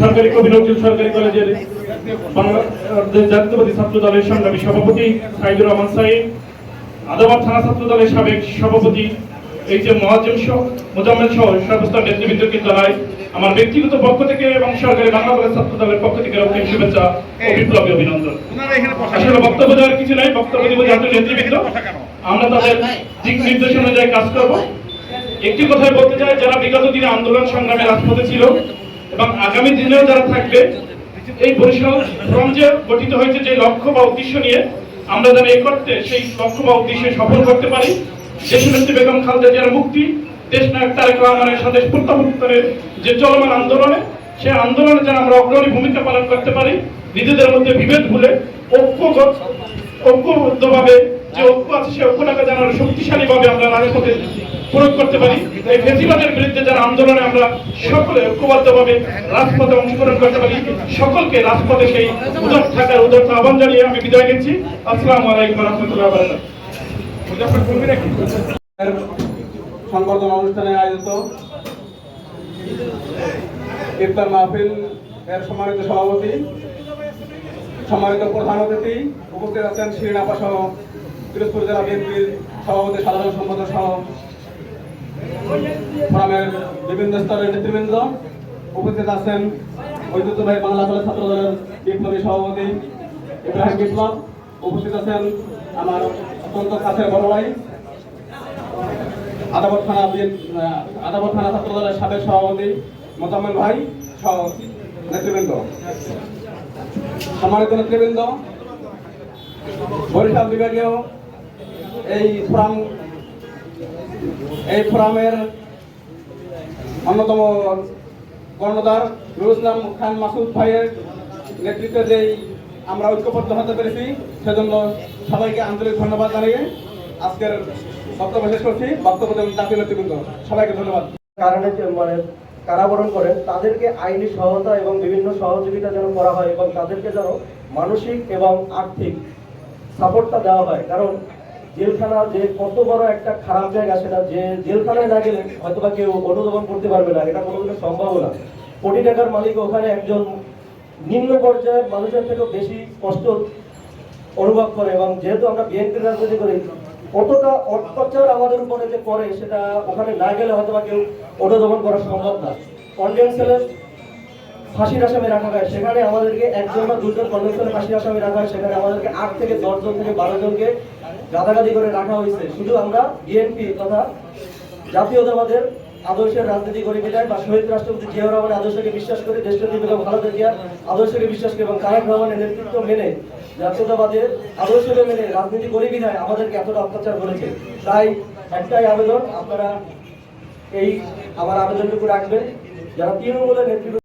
সরকারি কবি নজরুল সরকারি কলেজের বাংলাদেশ জাতীয়বাদী ছাত্র দলের সংগ্রামী সভাপতি সাইদুর রহমান সাইদ আদাবাদ থানা ছাত্র দলের সাবেক সভাপতি এই যে মহাজম সহ, মোজাম্মেল সহ সর্বস্তর নেতৃবৃন্দকে জানাই আমার ব্যক্তিগত পক্ষ থেকে এবং সরকারি বাংলা কলেজ ছাত্র দলের পক্ষ থেকে অগ্রিম শুভেচ্ছা ও বিপ্লবী অভিনন্দন। আসলে বক্তব্য দেওয়ার কিছু নাই, বক্তব্য দিব জাতীয় নেতৃবৃন্দ। আমরা তাদের দিক নির্দেশনা অনুযায়ী কাজ করব। একটি কথাই বলতে চাই, যারা বিগত দিনে আন্দোলন সংগ্রামে রাজপথে ছিল এবং আগামী দিনেও যারা থাকবে, এই বরিশাল ফ্রম যে গঠিত হয়েছে, যে লক্ষ্য বা উদ্দেশ্য নিয়ে আমরা যেন এই করতে, সেই লক্ষ্য বা উদ্দেশ্যে সফল করতে পারি। দেশনেত্রী বেগম খালেদা জিয়ার মুক্তি, দেশ নায়ক তারেক রহমানের সাথে প্রত্যাবর্তনের যে চলমান আন্দোলনে সেই আন্দোলনে যেন আমরা অগ্রণী ভূমিকা পালন করতে পারি। নিজেদের মধ্যে বিভেদ ভুলে ঐক্যগত ঐক্যবদ্ধভাবে যে ঐক্য আছে, সেই ঐক্যটাকে যেন আরও শক্তিশালীভাবে আমরা রাজপথে প্রয়োগ করতে পারি। এই ফেসিবাদের বিরুদ্ধে যারা আন্দোলনে আমরা সকলে ঐক্যবদ্ধভাবে রাজপথে অংশগ্রহণ করতে পারি, সকলকে রাজপথে সেই উদর থাকার উদরতা আহ্বান জানিয়ে আমি বিদায় নিচ্ছি। আসসালামু আলাইকুম রহমতুল্লাহ সংবর্ধনা অনুষ্ঠানে আয়োজিত ইফতার মাহফিল এর সম্মানিত সভাপতি, সম্মানিত প্রধান অতিথি উপস্থিত আছেন শিরিন আপা সহ পিরোজপুর জেলা বিএনপির সভাপতি সাধারণ সম্পাদক সহ ফোরামের বিভিন্ন স্তরের নেতৃবৃন্দ উপস্থিত আছেন ঐতিহ্যবাহী বাংলা কলেজ ছাত্র দলের বিপ্লবী সভাপতি ইব্রাহিম বিপ্লব। উপস্থিত আছেন আমার অত্যন্ত কাছের বড় ভাই, আদাবর থানা আদাবর থানা ছাত্র দলের সাবেক সভাপতি মোজাম্মেল ভাই সহ নেতৃবৃন্দ। সম্মানিত নেতৃবৃন্দ, বরিশাল বিভাগীয় এই ফ্রাম, এই ফোরামের অন্যতম কর্ণধার নুরুল ইসলাম খান মাসুদ ভাইয়ের নেতৃত্বে যেই আমরা ঐক্যবদ্ধ হতে পেরেছি, সেজন্য সবাইকে আন্তরিক ধন্যবাদ জানিয়ে আজকের বক্তব্য শেষ করছি। বক্তব্য দেবেন জাতীয় নেতৃবৃন্দ। সবাইকে ধন্যবাদ। কারণে মানে কারাবরণ করেন তাদেরকে আইনি সহায়তা এবং বিভিন্ন সহযোগিতা যেন করা হয় এবং তাদেরকে যেন মানসিক এবং আর্থিক সাপোর্টটা দেওয়া হয়। কারণ জেলখানা যে কত বড় একটা খারাপ জায়গা সেটা যে জেলখানায় না গেলে হয়তো বা কেউ অনুধাবন করতে পারবে না। এটা কোনোদিনও সম্ভব না কোটি টাকার মালিক ওখানে একজন নিম্ন পর্যায়ের মানুষের থেকেও বেশি কষ্ট অনুভব করে এবং যেহেতু আমরা বিএনপির রাজনীতি করি কতটা অত্যাচার আমাদের উপরে যে করে সেটা ওখানে না গেলে হয়তো বা কেউ অনুধাবন করা সম্ভব না। কন্ডেম সেলের ফাঁসির আসামে রাখা হয়। সেখানে আমাদেরকে একজন বা দুজন সেলের ফাঁসির আসামে রাখা হয়। সেখানে আমাদেরকে আট থেকে দশ জন থেকে বারো জনকে গাদাগাদি করে রাখা হয়েছে। শুধু আমরা বিএনপি তথা জাতীয়তাবাদের আদর্শের রাজনীতি করি বিদায় বা শহীদ রাষ্ট্রপতি জিয়াউর রহমানের আদর্শকে বিশ্বাস করে দেশনেত্রী বেগম খালেদা জিয়ার আদর্শকে বিশ্বাস করে এবং তারেক রহমানের নেতৃত্ব মেনে জাতীয়তাবাদের আদর্শকে মেনে রাজনীতি করি বিদায় আমাদেরকে এতটা অত্যাচার করেছে। তাই একটাই আবেদন, আপনারা এই আমার আবেদনটুকু রাখবেন। যারা তৃণমূলের নেতৃত্ব